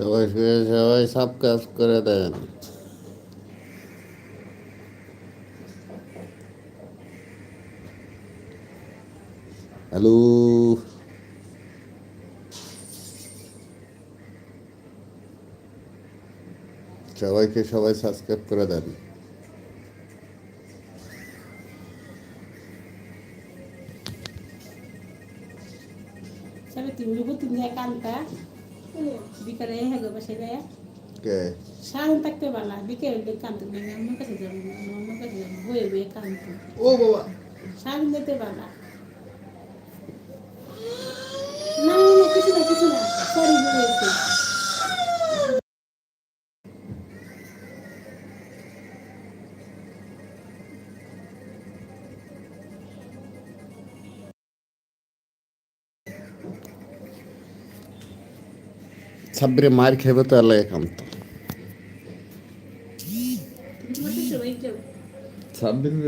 সবাই শুয়ে সবাই সব কাজ করে দেন। হ্যালো। সবাইকে সবাই সাবস্ক্রাইব করে দেন। এক কানটা বিকালে হ্যাঁ গো বসে যায়। কে? সারাদিন থাকতে পারলা বিকেলে কানতে নেই আমার কাছে যাব না আমার কাছে যাব বয়ে বয়ে কানতে। ও বাবা। সারাদিন যেতে পারলা। না না, না কিছু না কিছু না সরি বলেছি। ছাব্বিরে মার খেবে তো এলাই একান্ত তোমার শ্বশুর বাড়ি যাও ছাব্বিরের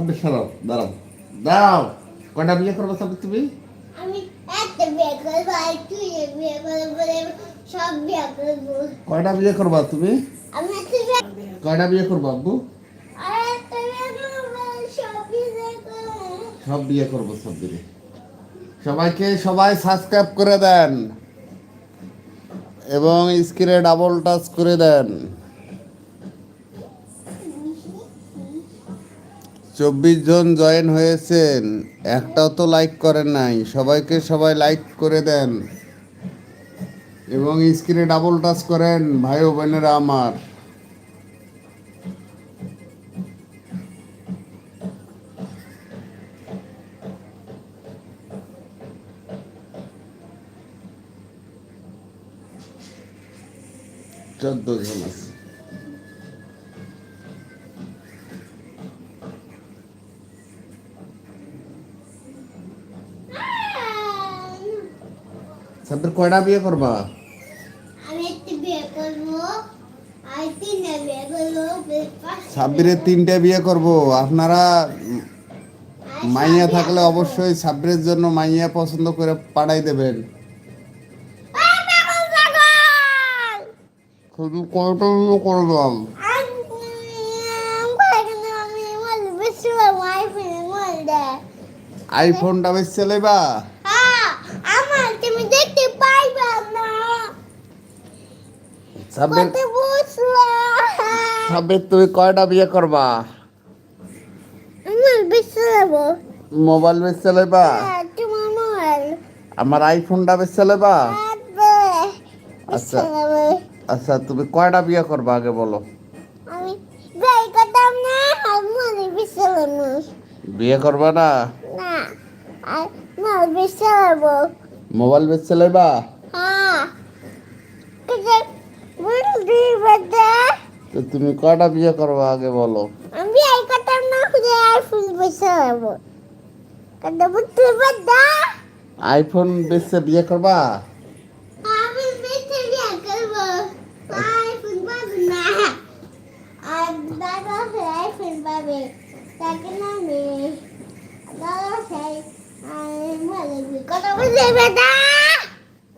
ছাব্বিশ সারাও দাঁড়াও। দাঁড়াও কয়টা বিয়ে করব ছাব্বিশ তুমি? কয়টা বিয়ে করবা তুমি? কয়টা বিয়ে করব আব্বু? সব বিয়ে করব। সব ছাব্বিরে সবাইকে সবাই সাবস্ক্রাইব করে দেন। এবং স্ক্রিনে ডাবল টাচ করে দেন। চব্বিশ জন জয়েন হয়েছেন, একটাও তো লাইক করেন নাই। সবাইকে সবাই লাইক করে দেন। এবং স্ক্রিনে ডাবল টাচ করেন, ভাই ও বোনেরা আমার। চোদ্দ জন আছে। সাব্বির কয়টা বিয়ে করবা আমি একটা বিয়ে করব আর তিনটা বিয়ে করব সাব্বিরের তিনটে বিয়ে করব আপনারা মাইয়া থাকলে অবশ্যই সাব্বিরের জন্য মাইয়া পছন্দ করে পাঠাই দেবেন! শুধু কয়টা বিয়ে করবাম আমি- আমি করে কেন আমি বলব, বেশিরভাগ wifi এ বলবে। আইফোনটা বেশ চালাইবা হ্যাঁ, আমার তুমি দেখতে পাইবা না সাব্বির সাব্বির তুমি কয়টা বিয়ে করবা? মোবাইল বেশ চালাইবা হ্যাঁ, আমার আইফোনটা বেশ চালাইবা আচ্ছা আচ্ছা তুমি কয়টা বিয়ে করবা আগে বলো? আমি বিয়ে না আমার বিয়ে করবা না? মোবাইল বেশ চালাইবা হ্যাঁ তো তুমি কয়টা বিয়ে করবা আগে বলো? আমি বিয়ে করতাম না খুঁজে আইফোন বেশি যাব কিন্তু বুঝলি বাদা। আইফোন বেচে বিয়ে করবা? আমি বেশি বিয়ে করব। আইফোন পাবো না। আর দাদা আইফোন পাবে। তাকে না আমি দাদা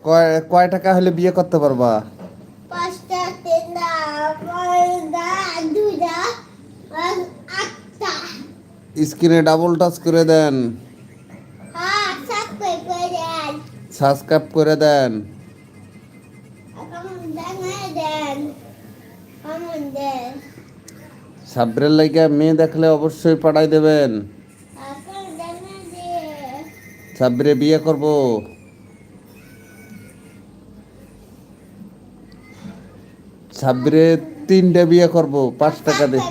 কয় কয় টাকা হলে বিয়ে করতে পারবা? স্ক্রিনে ডাবল টাচ করে দেন। সাবস্ক্রাইব করে দেন। সাবরের লাইগা মেয়ে দেখলে অবশ্যই পাঠাই দেবেন। সাবরে বিয়ে করব। সাবরে তিনটে বিয়ে করব, পাঁচ টাকা দিয়ে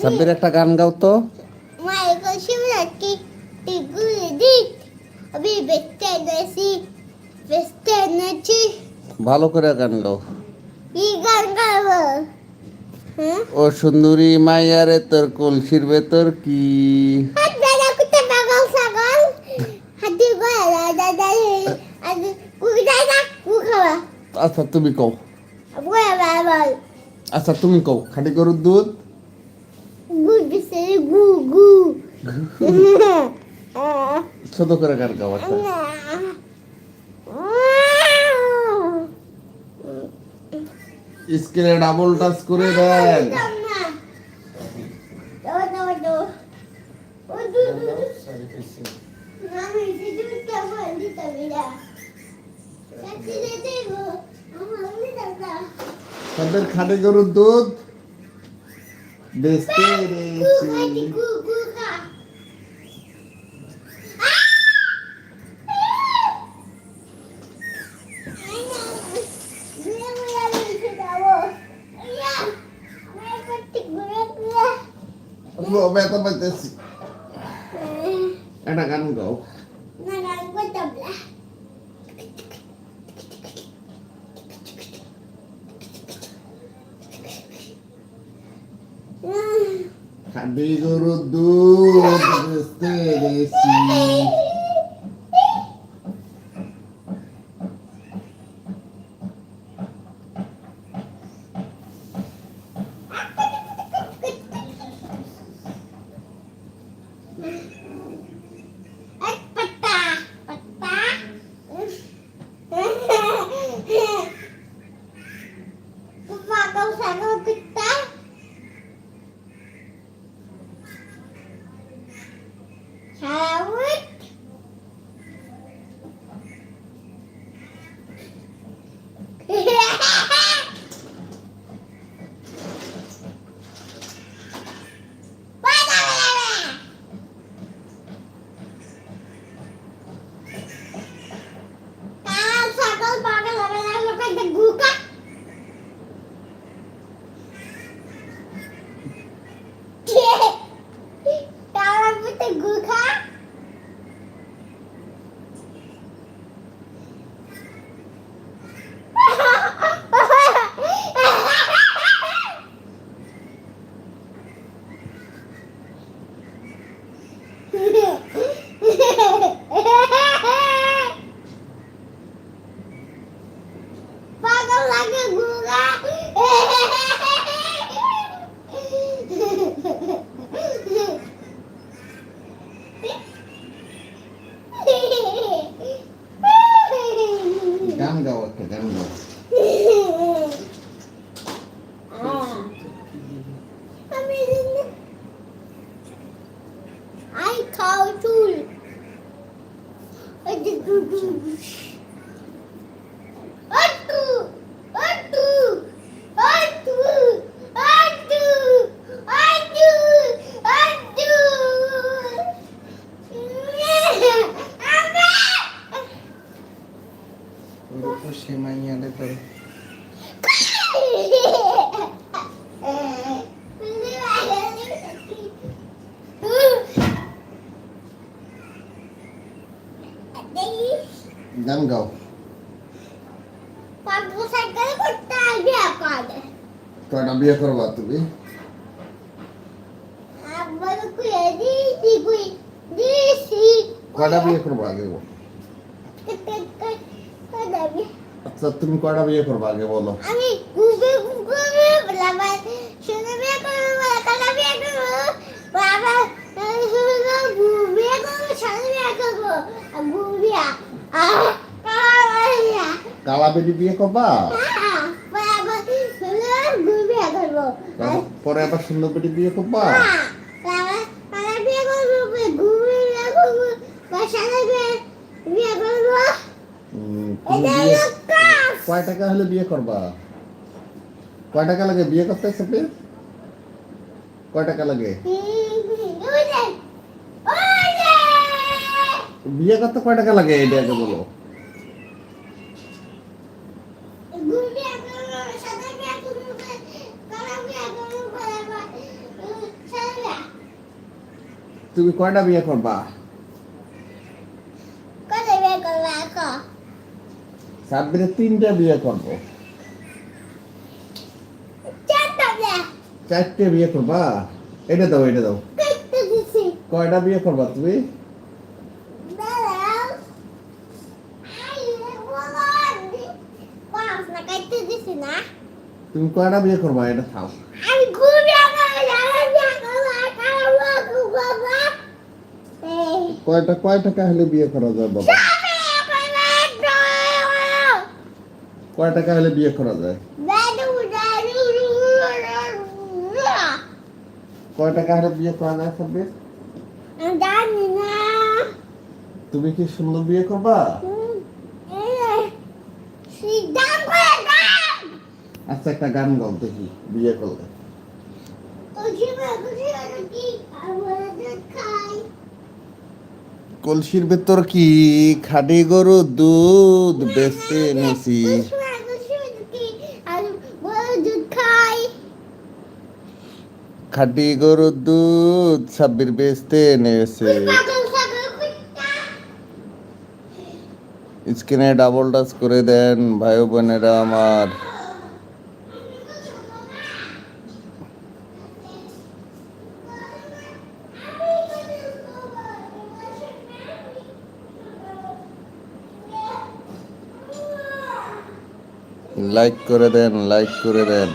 সাব্বির একটা গান গাও তো। ভালো করে গান গাও। গান হ্যাঁ ও সুন্দরী মাইয়ারে তোর কলসির ভেতর কি? আচ্ছা তুমি কও। আচ্ছা তুমি কও খাঁটি গরুর দুধ? ছোট করে গান গাও একটা স্ক্রিনে ডাবল টাচ করে দেন। খাঁটি গরুর দুধ। বেচতে ব্যথা পাইতেছি একটা গান গাও। খাঁটি গরুর দুধ বেচতে এনেছি গান গাও কয়টা বিয়ে করবা তুমি কয়টা বিয়ে করবা আগে আচ্ছা তুমি কয়টা বিয়ে করবা আগে বলো আমি বাবা কালা শুনে বিয়ে করব পরে আবার সুন্দর বেটি বিয়ে করবা কয় টাকা হলে বিয়ে করবা? কয় টাকা লাগে বিয়ে করতে সাথে কয় টাকা লাগে? বিয়ে করতে কয় টাকা লাগে এটা বলো? তুমি কয়টা বিয়ে করবা? সাব্বিরের তিনটা বিয়ে করব। চারটে বিয়ে। করবা? এটা দাও এটা দাও। কয়টা বিয়ে করবা তুমি? তুমি কয়টা বিয়ে করবা? এটা খাও আমি ঘুরে গেলাম আমি গেলাম কালো বাবা এই কয়টা কয় টাকা হলে বিয়ে করা যায় বাবা? কয় টাকা হলে বিয়ে করা যায়? কয় টাকা হলে বিয়ে করা যায় না তুমি কি সুন্দর বিয়ে করবা? আচ্ছা একটা গান গাও দেখি, বিয়ে করলে। কলসির ভেতর কি খাটি গরু দুধ এনেছি? খাই খাটি গরু দুধ এনেছে পাগল ছাগল স্ক্রিনে ডাবল টাচ করে দেন ভাই বোনেরা আমার। লাইক করে দেন লাইক করে দেন।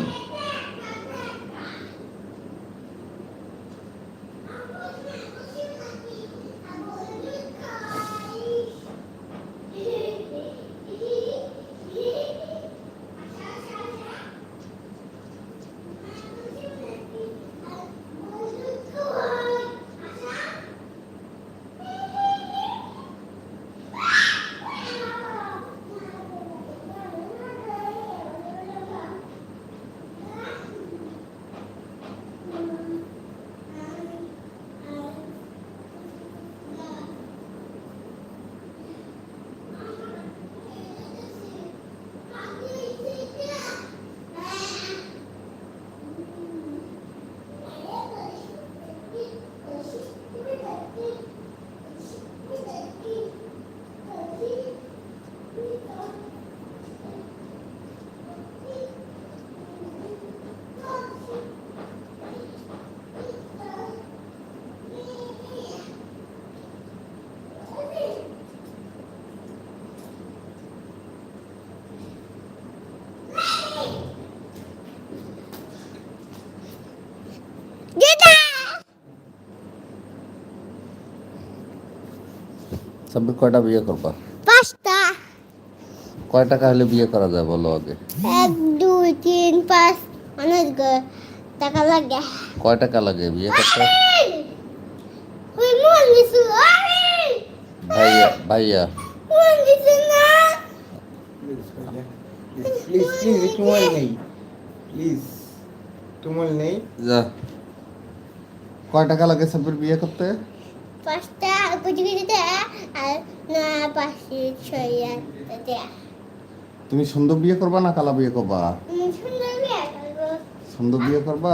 সাব্বির কয়টা বিয়ে করবা? পাঁচটা। কয় টাকা হলে বিয়ে করা যায় বলো আগে? এক দুই তিন পাঁচ অনেক গ- টাকা লাগে। কয় টাকা লাগে বিয়ে করতে? ওই মন দিছু আরে ভাইয়া ভাইয়া। মন দিছু না? প্লিজ প্লিজ একটু মোবাইল নেই। প্লিজ একটু মোবাইল নেই। যা। কয় টাকা লাগে সাব্বির বিয়ে করতে? পাঁচটা। তুমি সুন্দর বিয়ে করবা না কালা বিয়ে করবা। সুন্দর বিয়ে করব?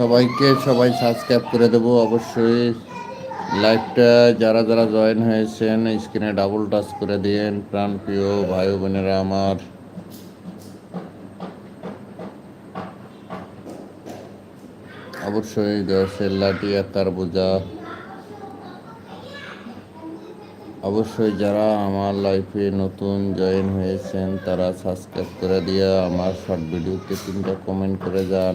সবাইকে সবাই সাবস্ক্রাইব করে দেবো। অবশ্যই লাইভটা যারা যারা জয়েন হয়েছেন স্ক্রিনে ডাবল টাচ করে দিন প্রাণ প্রিয় ভাই বোনেরা আমার। অবশ্যই দশের লাঠি তার বোঝা। অবশ্যই যারা আমার লাইফে নতুন জয়েন হয়েছেন, তারা সাবস্ক্রাইব করে দিয়ে আমার শর্ট ভিডিওতে তিনটা কমেন্ট করে যান।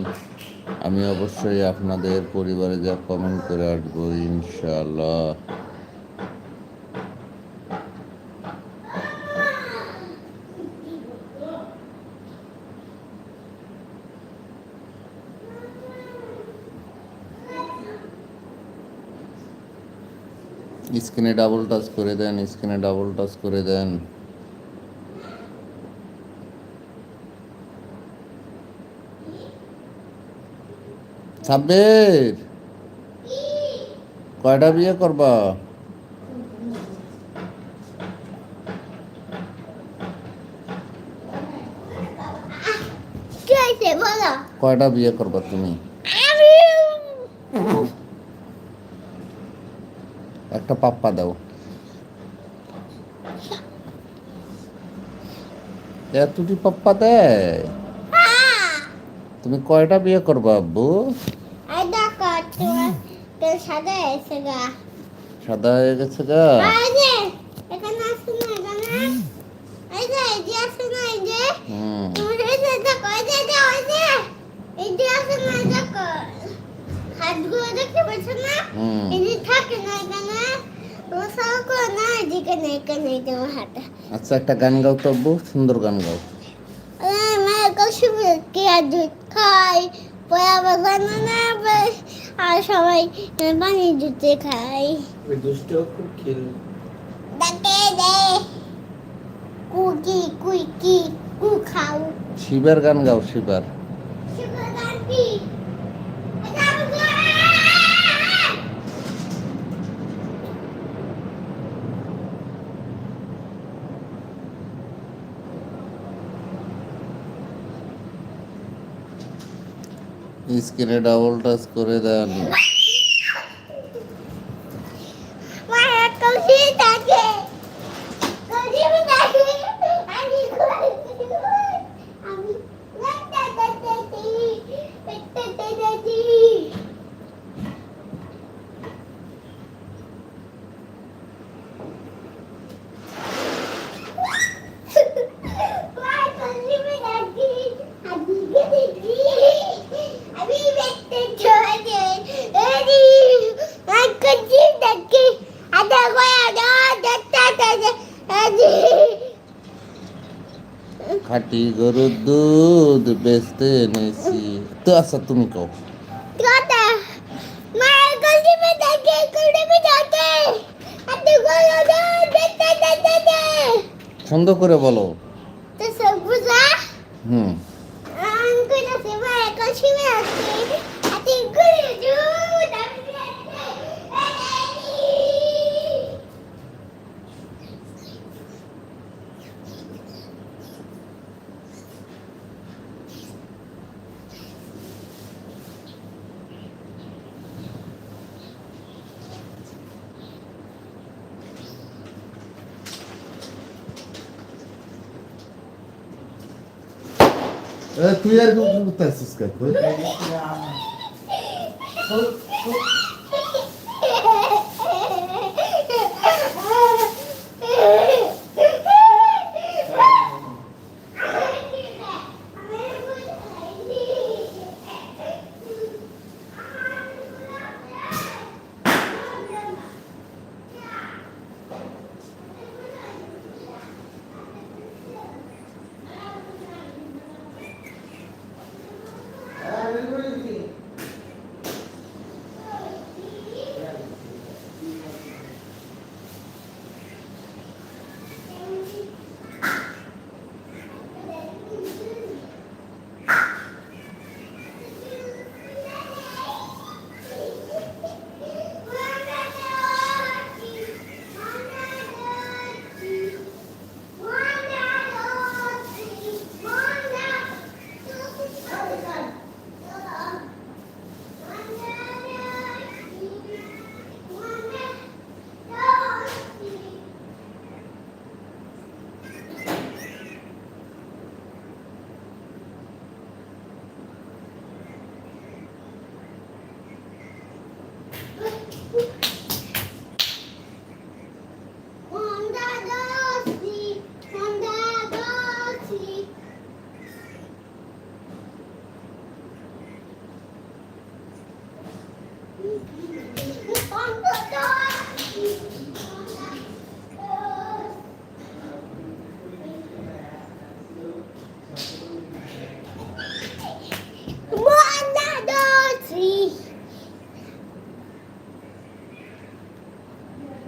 আমি অবশ্যই আপনাদের পরিবারে যা কমেন্ট করে আসব, ইনশাআল্লাহ। স্ক্রিনে ডাবল টাচ করে দেন স্ক্রিনে ডাবল টাচ করে দেন। সাব্বির! কয়টা বিয়ে করবা? কয়টা বিয়ে করবা তুমি আমি একটা পাপ্পা দাও। এতটি পাপ্পা দেয়? হ্যাঁ। তুমি কয়টা বিয়ে করব আব্বু? সাদা এসে গা। সাদা হয়ে গেছে গা? হাতগুলো দেখতে পাচ্ছ না? থাকে না আচ্ছা একটা গান গাও তো আব্বু সুন্দর গান গাও কি আর দুধ খাই সবাই পানি দুধে খাই ওই দুষ্ট খুব খেল ডাকে দে কুকি কুইকি কু খাও শিবের গান গাও শিবার সুগার গানটি স্ক্রিনে ডাবল টাচ করে দেন মায়ের কাছে থাকে কাছে থাকে আমি আমি লাগতে দেখতে দেখতে দেখতে মায়ের কাছে থাকে আমি দেখি আমি দেখতে চলে এদি মায়ের কাছে থাকে ada gue ada দেখতে দেখতে এদি খাটি গরুর দুধ বেচতে এনেছি। তো আচ্ছা তুমি কও। থাকে করে বলো। তো সব বুঝা? হুম। তুই আর করতে আসছিস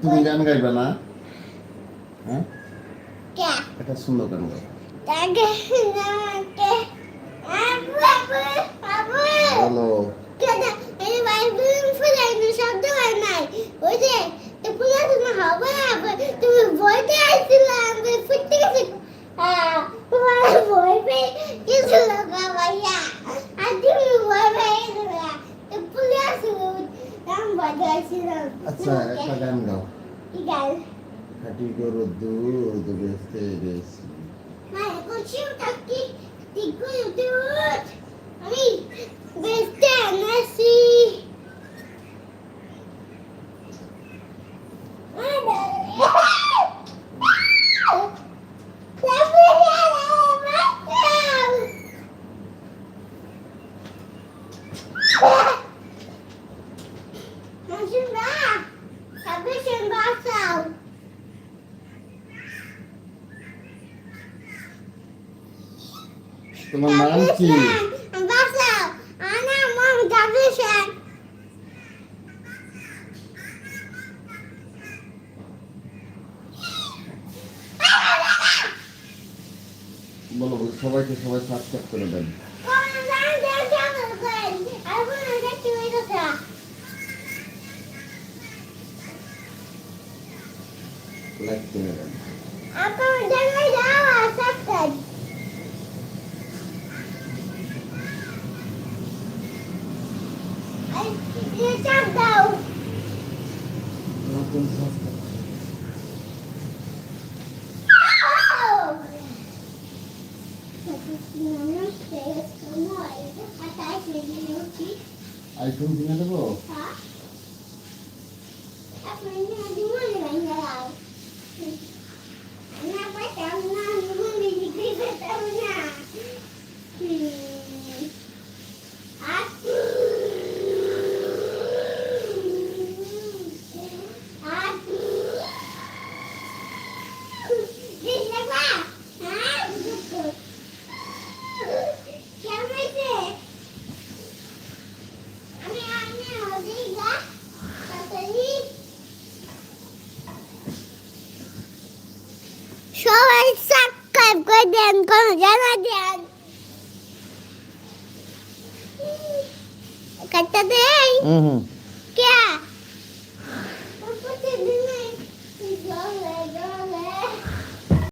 তুমি গান গাইবে না? হ্যাঁ? একটা সুন্দর গান গাও। বলো। আচ্ছা একটা গান গাও। কি গাল খাটি করো দুধ বেচতে গেছি মা কোচিও থাকি ঠিক দুধ আমি বলো সবাইকে সবাই সাবস্ক্রাইব করে দেন। লাইক করে দেন। আইফোন কিনে দেবো